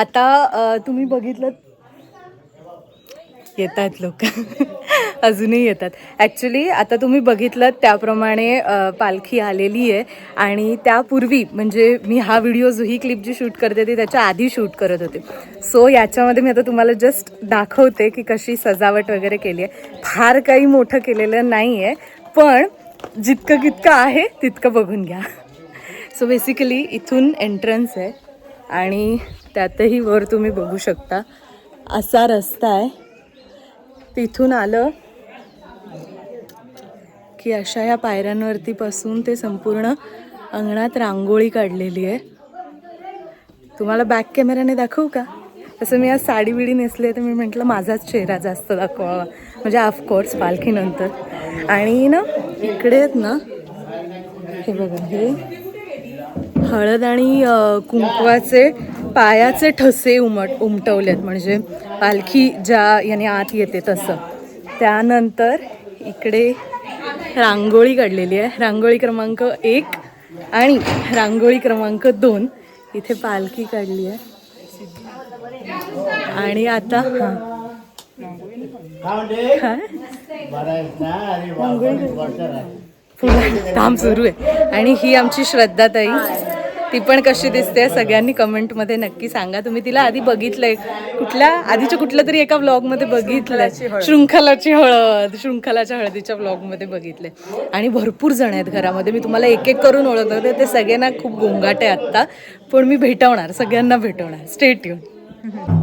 आता तुम्ही बघितलं येत आहेत लोक. अजूनही येतात. ॲक्च्युली आता तुम्ही बघितलं त्याप्रमाणे पालखी आलेली आहे. आणि त्यापूर्वी म्हणजे मी हा व्हिडिओ जो ही क्लिप जी शूट करते ती त्याच्या आधी शूट करत होते. सो याच्यामध्ये मी आता तुम्हाला जस्ट दाखवते की कशी सजावट वगैरे केली आहे. फार काही मोठं केलेलं नाही आहे पण जितकं कितकं आहे तितकं बघून घ्या. सो बेसिकली इथून एंट्रन्स आहे. आणि त्यातही वर तुम्ही बघू शकता. असा रस्ता आहे. तिथून आलं की अशा या पायऱ्यांवरती पासून ते संपूर्ण अंगणात रांगोळी काढलेली आहे. तुम्हाला बॅक कॅमेऱ्याने दाखवू का? तसं मी आज साडी बिडी नेसली तर मी म्हटलं माझाच चेहरा जास्त दाखवावा. म्हणजे ऑफकोर्स पालखीनंतर. आणि ना इकडे आहेत ना हे बघा हे हळद आणि कुंकवाचे पायाचे ठसे उमट उमटवलेत. म्हणजे पालखी ज्या याने आत येते तसं. त्यानंतर इकडे रांगोळी काढलेली आहे. रांगोळी क्रमांक एक आणि रांगोळी क्रमांक दोन इथे पालखी काढली आहे. आणि आता हां. काय? काम सुरू आहे. आणि ही आमची श्रद्धाताई. ती पण कशी दिसते सगळ्यांनी कमेंटमध्ये नक्की सांगा. तुम्ही तिला आधी बघितलंय. कुठल्या आधीच्या कुठल्या तरी एका ब्लॉगमध्ये बघितलंय. शृंखलाची हळद. शृंखलाच्या हळदीच्या ब्लॉगमध्ये बघितलंय. आणि भरपूर जण आहेत घरामध्ये. मी तुम्हाला एक एक करून ओळखते. ते सगळ्यांना खूप गोंगाट आहे आत्ता. पण मी भेटवणार. सगळ्यांना भेटवणार. स्टेट येऊन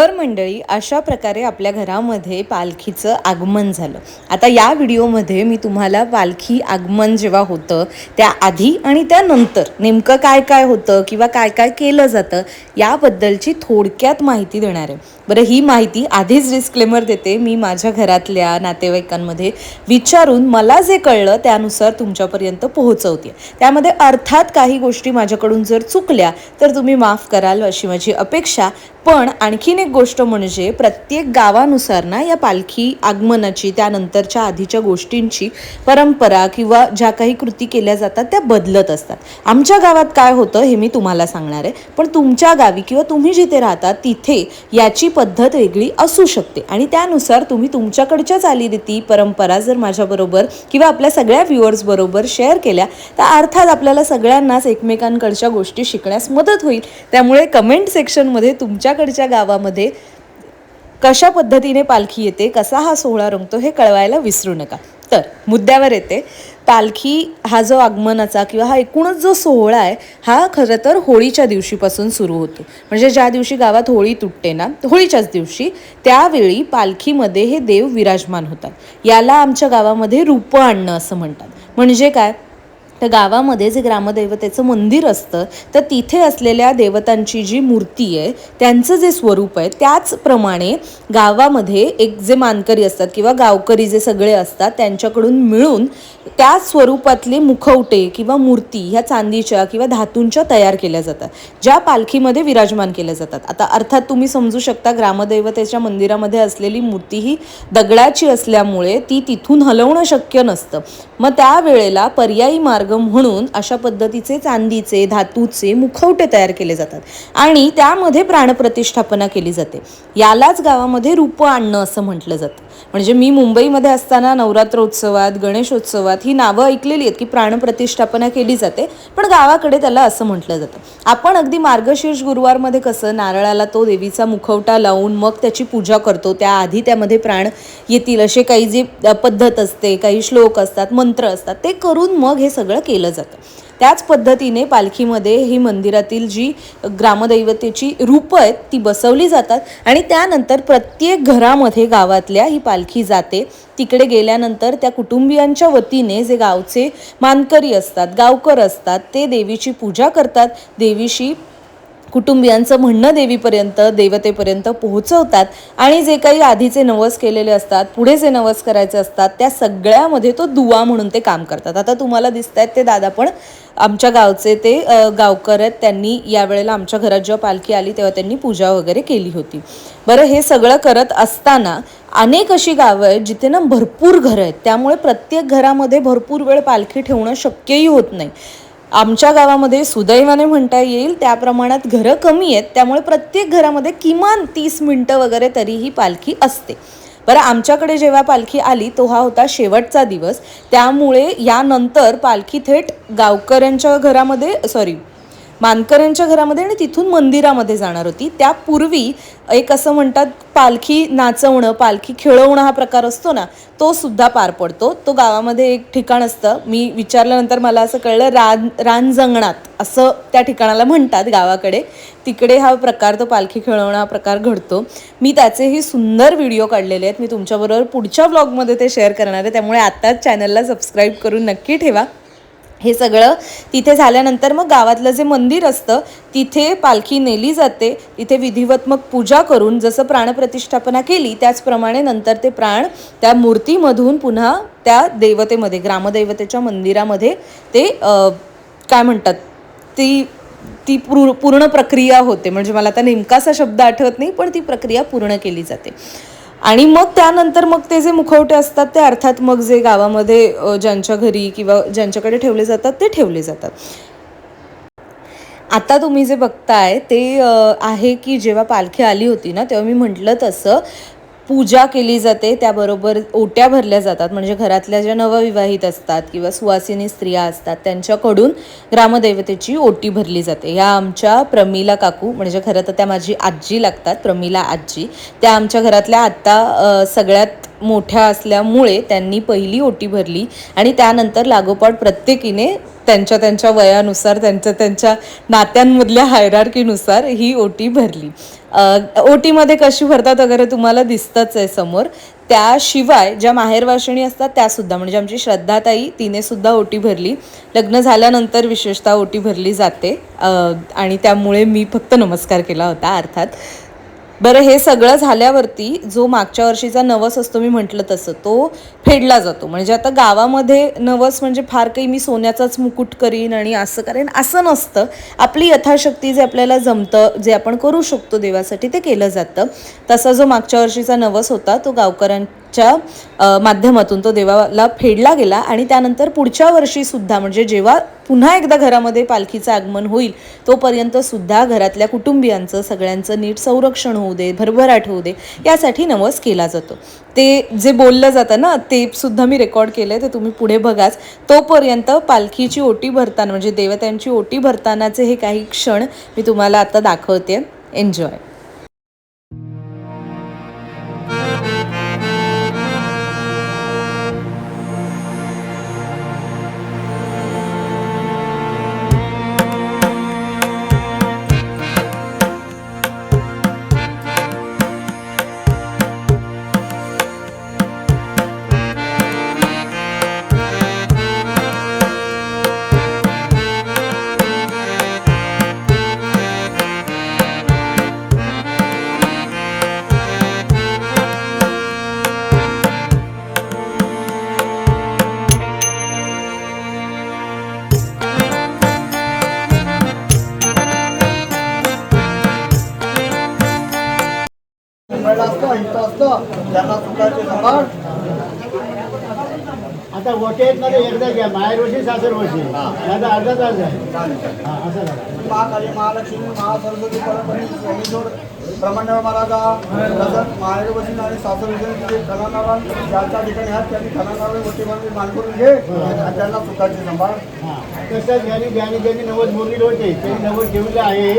तर मंडळी अशा प्रकारे आपल्या घरामध्ये पालखीचं आगमन झालं. आता या व्हिडिओमध्ये मी तुम्हाला पालखी आगमन जेव्हा होतं त्या आधी आणि त्यानंतर नेमकं काय काय होतं किंवा काय काय केलं जातं याबद्दलची थोडक्यात माहिती देणार आहे. बरं ही माहिती आधीच डिस्क्लेमर देते. मी माझ्या घरातल्या नातेवाईकांमध्ये विचारून मला जे कळलं त्यानुसार तुमच्यापर्यंत पोहोचवते त्यामध्ये अर्थात काही गोष्टी माझ्याकडून जर चुकल्या तर तुम्ही माफ कराल अशी माझी अपेक्षा. पण आणखीन एक गोष्ट म्हणजे प्रत्येक गावानुसार ना या पालखी आगमनाची त्यानंतरच्या आधीच्या गोष्टींची परंपरा किंवा ज्या काही कृती केल्या जातात त्या बदलत असतात. आमच्या गावात काय होतं हे मी तुम्हाला सांगणार आहे. पण तुमच्या गावी किंवा तुम्ही जिथे राहता तिथे याची पद्धत वेगळी असू शकते. आणि त्यानुसार तुम्ही तुमच्याकडच्या चालीरीती परंपरा जर माझ्याबरोबर किंवा आपल्या सगळ्या व्ह्युअर्सबरोबर शेअर केल्या तर अर्थात आपल्याला सगळ्यांनाच एकमेकांकडच्या गोष्टी शिकण्यास मदत होईल. त्यामुळे कमेंट सेक्शनमध्ये तुमच्याकडच्या गावामध्ये कशा पद्धतीने पालखी येते कसा हा सोहळा रंगतो हे कळवायला विसरू नका. तर मुद्द्यावर येते. पालखी हा जो आगमनाचा किंवा हा एकूणच जो सोहळा आहे हा खरं तर होळीच्या दिवशीपासून सुरू होतो. म्हणजे ज्या दिवशी गावात होळी तुटते ना होळीच्याच दिवशी त्यावेळी पालखीमध्ये हे देव विराजमान होतात. याला आमच्या गावामध्ये रूपं आणणं असं म्हणतात. म्हणजे काय? तर गावामध्ये जे ग्रामदैवतेचं मंदिर असतं तर तिथे असलेल्या देवतांची जी मूर्ती आहे त्यांचं जे स्वरूप आहे त्याचप्रमाणे गावामध्ये एक जे मानकरी असतात किंवा गावकरी जे सगळे असतात त्यांच्याकडून मिळून त्या स्वरूपातले मुखवटे किंवा मूर्ती ह्या चांदीच्या किंवा धातूंच्या तयार केल्या जातात ज्या पालखीमध्ये विराजमान केल्या जातात. आता अर्थात तुम्ही समजू शकता ग्रामदैवतेच्या मंदिरामध्ये असलेली मूर्ती ही दगडाची असल्यामुळे ती तिथून हलवणं शक्य नसतं. मग त्यावेळेला पर्यायी मार्ग म्हणून अशा पद्धतीचे चांदीचे धातूचे मुखवटे तयार केले जातात. आणि त्यामध्ये प्राणप्रतिष्ठापना केली जाते. यालाच गावामध्ये रूप आणणं असं म्हटलं जातं. म्हणजे मी मुंबईमध्ये असताना नवरात्रोत्सवात गणेशोत्सवात ही नावं ऐकलेली आहेत की प्राणप्रतिष्ठापना केली जाते पण गावाकडे त्याला असं म्हटलं जातं. आपण अगदी मार्गशीर्ष गुरुवारमध्ये कसं नारळाला तो देवीचा मुखवटा लावून मग त्याची पूजा करतो त्याआधी त्यामध्ये प्राण येतील असे काही जे पद्धत असते काही श्लोक असतात मंत्र असतात ते करून मग हे सगळं केलं जातं. त्याच पद्धतीने पालखीमध्ये ही मंदिरातील जी ग्रामदैवतेची रूपं आहेत ती बसवली जातात आणि त्यानंतर प्रत्येक घरामध्ये गावातल्या ही पालखी जाते. तिकडे गेल्यानंतर त्या कुटुंबियांच्या वतीने जे गावचे मानकरी असतात गावकर असतात ते देवीची पूजा करतात. देवीशी कुटुंबियांचं म्हणणं देवीपर्यंत देवतेपर्यंत पोहोचवतात आणि जे काही आधीचे नवस केलेले असतात पुढे जे नवस करायचे असतात त्या सगळ्यामध्ये तो दुवा म्हणून ते काम करतात. आता तुम्हाला दिसत आहेत ते दादा पण आमच्या गावचे ते गावकर आहेत. त्यांनी यावेळेला आमच्या घरात जेव्हा पालखी आली तेव्हा त्यांनी पूजा वगैरे केली होती. बरं हे सगळं करत असताना अनेक अशी गावं आहेत जिथे ना भरपूर घरं आहेत. त्यामुळे प्रत्येक घरामध्ये भरपूर वेळ पालखी ठेवणं शक्यही होत नाही. आमच्या गावामध्ये सुदैवाने म्हणता येईल त्या प्रमाणात घरं कमी आहेत त्यामुळे प्रत्येक घरामध्ये किमान तीस मिनटं वगैरे तरी ही पालखी असते. बरं आमच्याकडे जेव्हा पालखी आली तो हा होता शेवटचा दिवस. त्यामुळे यानंतर पालखी थेट गावकऱ्यांच्या घरामध्ये सॉरी मानकऱ्यांच्या घरामध्ये आणि तिथून मंदिरामध्ये जाणार होती. त्यापूर्वी एक असं म्हणतात पालखी नाचवणं पालखी खेळवणं हा प्रकार असतो ना तो सुद्धा पार पडतो. तो गावामध्ये एक ठिकाण असतं. मी विचारल्यानंतर मला असं कळलं रान रानजंगणात असं त्या ठिकाणाला म्हणतात गावाकडे. तिकडे हा प्रकार तो पालखी खेळवणं हा प्रकार घडतो. मी त्याचेही सुंदर व्हिडिओ काढलेले आहेत. मी तुमच्याबरोबर पुढच्या ब्लॉगमध्ये ते शेअर करणार आहे. त्यामुळे आत्ताच चॅनलला सबस्क्राईब करून नक्की ठेवा. हे सगळं तिथे झाल्यानंतर मग गावातलं जे मंदिर असतं तिथे पालखी नेली जाते. तिथे विधिवत मग पूजा करून जसं प्राणप्रतिष्ठापना केली त्याचप्रमाणे नंतर ते प्राण त्या मूर्तीमधून पुन्हा त्या देवतेमध्ये ग्रामदैवतेच्या मंदिरामध्ये ते काय म्हणतात ती ती पूर पूर्ण प्रक्रिया होते. म्हणजे मला आता नेमका असा शब्द आठवत नाही पण ती प्रक्रिया पूर्ण केली जाते. आणि मग त्यानंतर मग ते जे मुखवटे असतात ते अर्थात मग जे गावामध्ये ज्यांच्या घरी किंवा ज्यांच्याकडे ठेवले जातात ते ठेवले जातात. आता तुम्ही जे बघताय ते आहे की जेव्हा पालखी आली होती ना तेव्हा मी म्हटलं तसं पूजा केली जाते त्याबरोबर ओट्या भरल्या जातात. म्हणजे घरातल्या ज्या नवविवाहित असतात किंवा सुवासिनी स्त्रिया असतात त्यांच्याकडून ग्रामदैवतेची ओटी भरली जाते. ह्या आमच्या प्रमिला काकू म्हणजे खरं तर त्या माझी आजी लागतात प्रमिला आजी. त्या आमच्या घरातल्या आत्ता सगळ्यात मोठ्या असल्यामुळे त्यांनी पहिली ओटी भरली आणि त्यानंतर लागोपाठ प्रत्येकीने त्यांच्या त्यांच्या वयानुसार त्यांच्या त्यांच्या नात्यांमधल्या हायरार्कीनुसार ही ओटी भरली. ओटीमध्ये कशी भरतात वगैरे तुम्हाला दिसतंच आहे समोर. त्याशिवाय ज्या माहेरवाशिणी असतात त्यासुद्धा म्हणजे आमची श्रद्धाताई तिने सुद्धा ओटी भरली. लग्न झाल्यानंतर विशेषतः ओटी भरली जाते. आणि त्यामुळे मी फक्त नमस्कार केला होता अर्थात. बरं हे सगळं झाल्यावरती जो मागच्या वर्षीचा नवस असतो मी म्हटलं तसं तो फेडला जातो. म्हणजे आता गावामध्ये नवस म्हणजे फार काही मी सोन्याचाच मुकुट करीन आणि असं करेन असं नसतं. आपली यथाशक्ती जे आपल्याला जमतं जे आपण करू शकतो देवासाठी ते केलं जातं. तसा जो मागच्या वर्षीचा नवस होता तो गावकऱ्यांच्या माध्यमातून तो देवाला फेडला गेला आणि त्यानंतर पुढच्या वर्षीसुद्धा म्हणजे जेव्हा पुन्हा एकदा घरामध्ये पालखीचं आगमन होईल तोपर्यंत सुद्धा घरातल्या कुटुंबियांचं सगळ्यांचं नीट संरक्षण होऊ दे भरभराट होऊ दे यासाठी नवस केला जातो. ते जे बोललं जातं ना ते सुद्धा मी रेकॉर्ड केलं आहे ते तुम्ही पुढे बघाच. तोपर्यंत पालखीची ओटी भरताना म्हणजे देवतांची ओटी भरतानाचे हे काही क्षण मी तुम्हाला आता दाखवते. एन्जॉय त्यांना सुखाचे सांभाळ आता गोटे आहेत ना ते एकदा घ्या. माहेर वर्षी सासर वर्षी. आता अर्धा तास आहे. असं महाकाली महालक्ष्मी महासरस्वती परंपरे ब्रह्मण्य महाराजा तसंच माहेर वसील आणि सासर वसील जे खनानारायण ज्या ज्या ठिकाणी आहेत त्यांनी खनानारायण मोठी माणूस मान करून घे. आणि त्यांना सुखाचे सांभाळ. तसंच ज्यांनी ज्यांनी ज्यांनी नवस बोललेले होते त्यांनी नवस ठेवले आहे.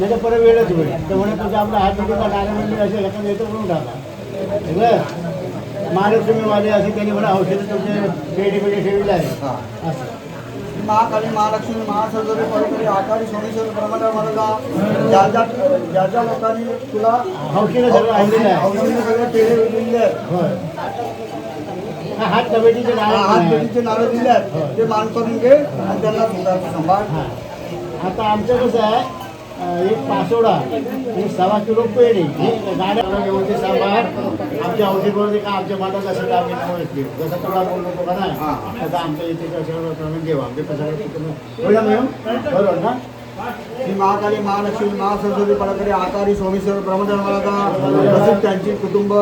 तर परत वेळच होईल. तर म्हणून तुझा आपला हात जोडीचा नारायण असेल लक्षात येतो म्हणून टाका. सगळं. महालक्ष्मीवाले असे त्यांनी म्हणा औषधं तुमचे पेढी ठेवले आहे असं. महाकाली महालक्ष्मी महासरस्वती परंपरे आकाडी सोमेश्वर ब्रह्मण्य महाराजा ज्या ज्या ज्या ज्या लोकांनी तुला हौशीनं सगळं आणलेलं आहे औषधी सगळे पेढे दिलेले आहेत हात कमिटीचे नाव हात पेढीचे नारळ दिले आहेत ते मान करून घे आणि त्यांना सांभाळ. आता आमचं कसं आहे एक पासोडा एक सव्वा किलो पेढे हे गाड्या घेऊन ते सांभाळ आमच्या औषधमध्ये का आमच्या मठात असं आम्ही नाव घेतली. जसं तुला बोललो तो का नाही आमच्या इथे कसं प्रमाण घेऊ आमचे कसं बरोबर ना? श्री महाकाली महालक्ष्मी महासरस्वती परंपरे आकारी सोमेश्वर ब्रह्मदेव महाराजा तसेच त्यांची कुटुंब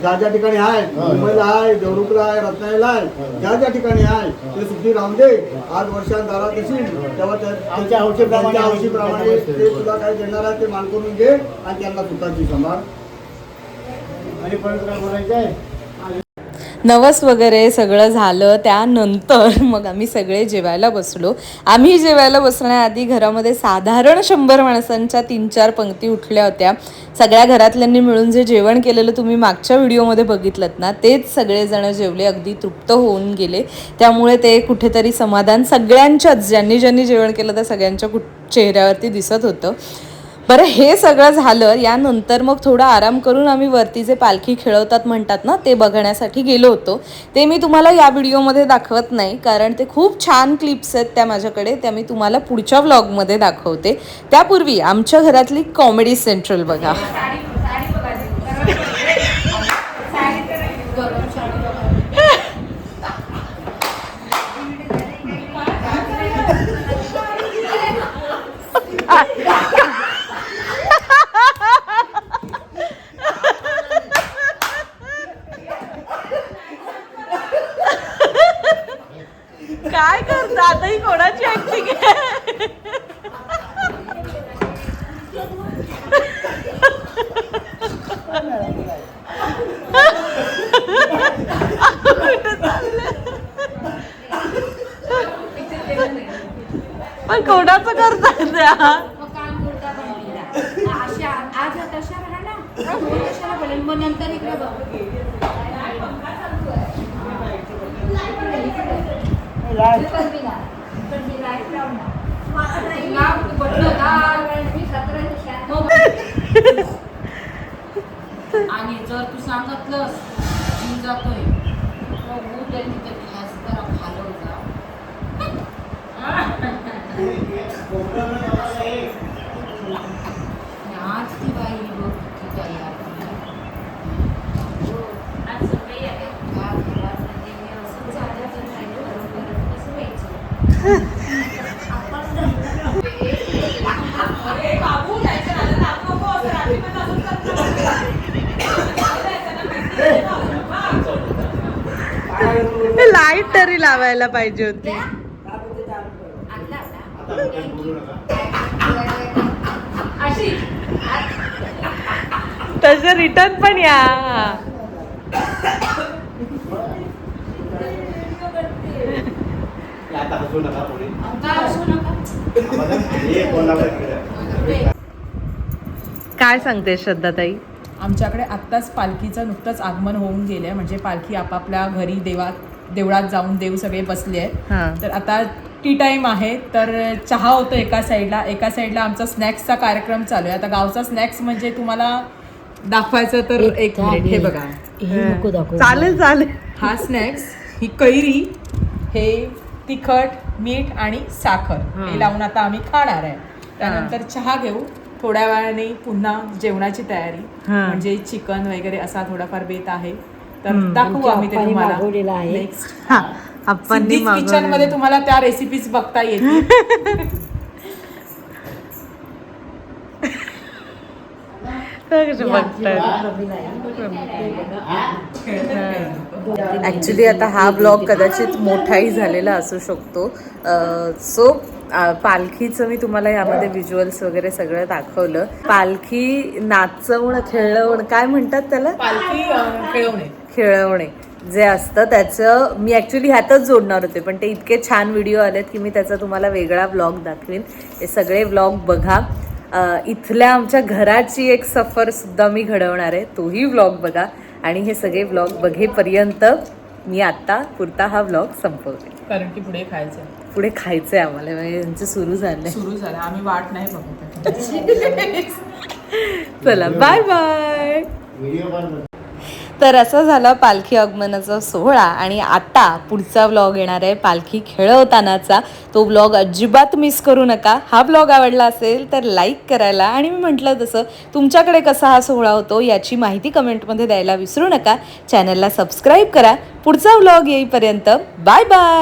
ज्या ज्या ठिकाणी आहे मुंबईला आहे देवरुखला आहे रत्नागिरीला आहे ज्या ज्या ठिकाणी आहे ते सुखी दे. आज वर्षात दारात येशील तेव्हा त्या- आमच्या औषधाप्रमाणे- त्यांच्या ते तुला काय देणार आहे ते मान करून घे आणि त्यांना सुखाची सांभाळ. आणि परत काय बोलायचं आहे नवस वगैरे सगळं झालं त्यानंतर मग आम्ही सगळे जेवायला बसलो. आम्ही जेवायला बसण्याआधी घरामध्ये साधारण शंभर माणसांच्या तीन चार पंक्ती उठल्या होत्या. सगळ्या घरातल्यांनी मिळून जे जेवण केलेलं तुम्ही मागच्या व्हिडिओमध्ये बघितलं ना तेच सगळेजण जेवले अगदी तृप्त होऊन गेले. त्यामुळे ते कुठेतरी समाधान सगळ्यांच्याच ज्यांनी ज्यांनी जेवण केलं त्या सगळ्यांच्या कुठ चेहऱ्यावरती दिसत होतं. बरं हे सगळं झालं यानंतर मग थोडा आराम करून आम्ही वरती जे पालखी खेळवतात म्हणतात ना ते बघण्यासाठी गेलो होतो. ते मी तुम्हाला या व्हिडिओमध्ये दाखवत नाही कारण ते खूप छान क्लिप्स आहेत त्या माझ्याकडे त्या मी तुम्हाला पुढच्या व्लॉगमध्ये दाखवते. त्यापूर्वी आमच्या घरातली कॉमेडी सेंट्रल बघा काय करता आता ही कोणाची ऍक्टिंग आहे पण कोणाचं करताय त्या मग काम करता पण अशा आज तशा राहा ना? कशाला बोलेल मग नंतर इकडे बघ. आणि जर तू सांगितलंस जीव जातोय. मग उद्या तिथे गॅस जरा घालव जा आणि आज ती लाइट तरी लावायला पाहिजे होती. अशी. तसं रिटर्न पण या. हे काय सांगते श्रद्धाताई? आमच्याकडे आत्ताच पालखीचं नुकतंच आगमन होऊन गेलं आहे म्हणजे पालखी आपापल्या घरी देवात देवळात जाऊन देव सगळे बसले. आहेत. तर आता टी टाईम आहे. तर चहा होतो एका साईडला एका साईडला आमचा स्नॅक्सचा कार्यक्रम चालू आहे. आता गावचा स्नॅक्स म्हणजे तुम्हाला दाखवायचं तर एक मिनिट हे बघा. चालेल चालेल. हा स्नॅक्स ही कैरी हे तिखट मीठ आणि साखर. हे लावून आता आम्ही खाणार आहे. त्यानंतर चहा घेऊ. थोड्या वेळाने पुन्हा जेवणाची तयारी. म्हणजे चिकन वगैरे असा थोडाफार बेत आहे. तर दाखवू आम्ही ते तुम्हाला नेक्स्ट आपण किचनमध्ये तुम्हाला त्या रेसिपीज बघता येतील. कसे ॲक्च्युली आता हा ब्लॉग कदाचित मोठाही झालेला असू शकतो. सो पालखीचं मी तुम्हाला यामध्ये व्हिज्युअल्स वगैरे सगळं दाखवलं. पालखी नाचवणं खेळवणं काय म्हणतात त्याला? पालखी खेळवणे. खेळवणे. जे असतं त्याचं मी ॲक्च्युली ह्यातच जोडणार होते पण ते इतके छान व्हिडिओ आलेत की मी त्याचा तुम्हाला वेगळा व्लॉग दाखवीन. ते सगळे व्लॉग बघा. इथल्या आमच्या घराची एक सफर सुद्धा मी घडवणार आहे. तोही व्लॉग बघा. आणि हे सगळे व्लॉग बघेपर्यंत मी आत्ता पुरता हा व्लॉग संपवते. कारण की पुढे खायचं पुढे खायचंय आम्हाला. म्हणजे यांचं सुरू झालंय. सुरू झालं. आम्ही वाट नाही बघत चला बाय बाय तर असा झाला पालखी आगमनाचा सोहळा आणि आता पुढचा व्लॉग येणार आहे पालखी खेळवतानाचा. तो व्लॉग अजिबात मिस करू नका. हा व्लॉग आवडला असेल तर लाईक करायला आणि मी म्हटलं तसं तुमच्याकडे कसा हा सोहळा होतो याची माहिती कमेंटमध्ये द्यायला विसरू नका. चॅनलला सबस्क्राईब करा. पुढचा व्लॉग येईपर्यंत बाय बाय